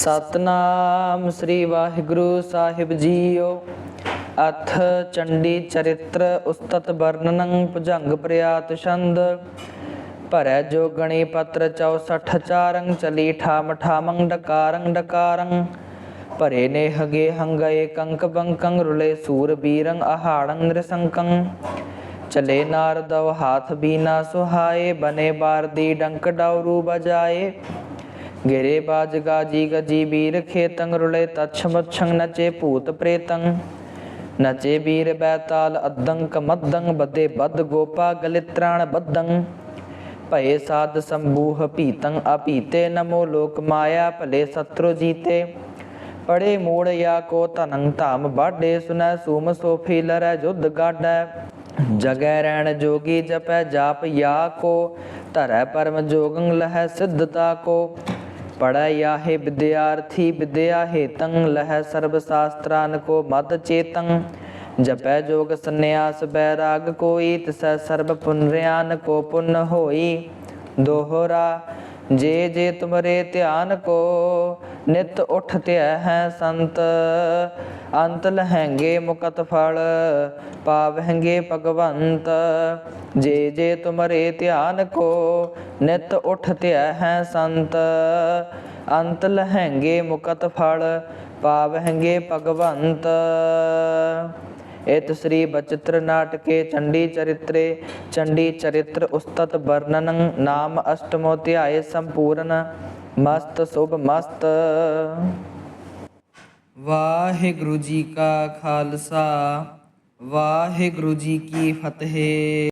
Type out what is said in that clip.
ਸਤਨਾਮ ਸ੍ਰੀ ਵਾਹਿਗੁਰੂ ਸਾਹਿਬ ਜੀਓ। ਅਥ ਚੰਡੀ ਚਰਿਤ੍ਰ ਉਸਤਤ ਵਰਣਨੰ ਭੁਜੰਗ ਪ੍ਰਿਆਤ ਛੰਦ। ਭਰੈ ਜੋ ਗਣੀ ਪਤਰ 64 ਚਾਰੰ ਚਲੀ ਠਾਮ ਠਾਮੰ ਡਕਾਰੰ ਡਕਾਰੰ। ਭਰੇ ਨੇ ਹਗੇ ਹੰਗਏ ਕੰਕ ਬੰਕੰ ਰੁਲੇ ਸੂਰ ਬੀਰੰ ਆਹਾੜੰ ਨ੍ਰਿਸੰਕੰ। ਚਲੇ ਨਾਰਦਵ ਹਾਥ ਬੀਨਾ ਸੁਹਾਏ, ਬਨੇ ਬਾਰਦੀ ਡੰਕ ਡਾਉਰੂ ਬਜਾਏ गिरे बाज गाजी गजी बीर खेतंग रुले तछम छंग नचे भूत प्रेतंग। नचे बीर बैताल अदंग कमदंग बदे बद गोपा गलित्राण बदंग पये साध संबूह पीतंग अपीते, नमो लोक माया पले शत्रु जीते। पड़े मूड़ या को तनंग धाम बाडे सुन, सूम सोफी लर जुद गाड जगै रैन जोगी जपै जाप या को तरह परम जोगंग लह सिद्धता को। ਪੜੈ ਯਾਹੇ ਵਿਦਿਆਰਥੀ ਵਿਦਿਆ ਹੇਤੰ ਲਹੈ ਸਰਬ ਸ਼ਾਸਤਰਾਨ ਕੋ ਮਦ ਚੇਤੰ। ਜਪੈ ਜੋਗ ਸੰਨਿਆਸ ਬੈਰਾਗ ਕੋਈ, ਤਿਸੈ ਸਰਬ ਪੁਨਰਿਆਨ ਕੋ ਪੁੰਨ ਹੋਈ। ਦੋਹਰਾ, ਜੇ ਜੇ ਤੁਮਰੇ ਧਿਆਨ ਕੋ ਨਿਤ ਉਠ ਧਿਆ ਹੈ ਸੰਤ। ਅੰਤ ਲਹੈਂਗੇ ਮੁਕਤ ਫਲ ਪਾਵਹਿੰਗੇ ਭਗਵੰਤ। ਜੇ ਜੇ ਤੁਮਰੇ ਧਿਆਨ ਕੋ, ਨਿਤ ਉਠ ਧਿਆ ਹੈ ਸੰਤ। ਅੰਤ ਲਹੰਗੇ ਮੁਕਤ ਫਲ ਪਾਵਹਿੰਗੇ ਭਗਵੰਤ। ਇਤ ਸ੍ਰੀ ਬਚਿਤ੍ਰ ਨਾਟਕੇ ਚੰਡੀ ਚਰਿਤਰੇ, ਚੰਡੀ ਚਰਿਤ੍ਰ ਉਸਤਤ ਵਰਣਨੰ, ਨਾਮ ਅਸ਼ਟਮੋ ਧਿਆਏ ਸੰਪੂਰਨ। ਮਸਤ ਸੁਭ ਮਸਤ। ਵਾਹਿਗੁਰੂ ਜੀ ਕਾ ਖਾਲਸਾ, ਵਾਹਿਗੁਰੂ ਜੀ ਕੀ ਫਤਿਹ।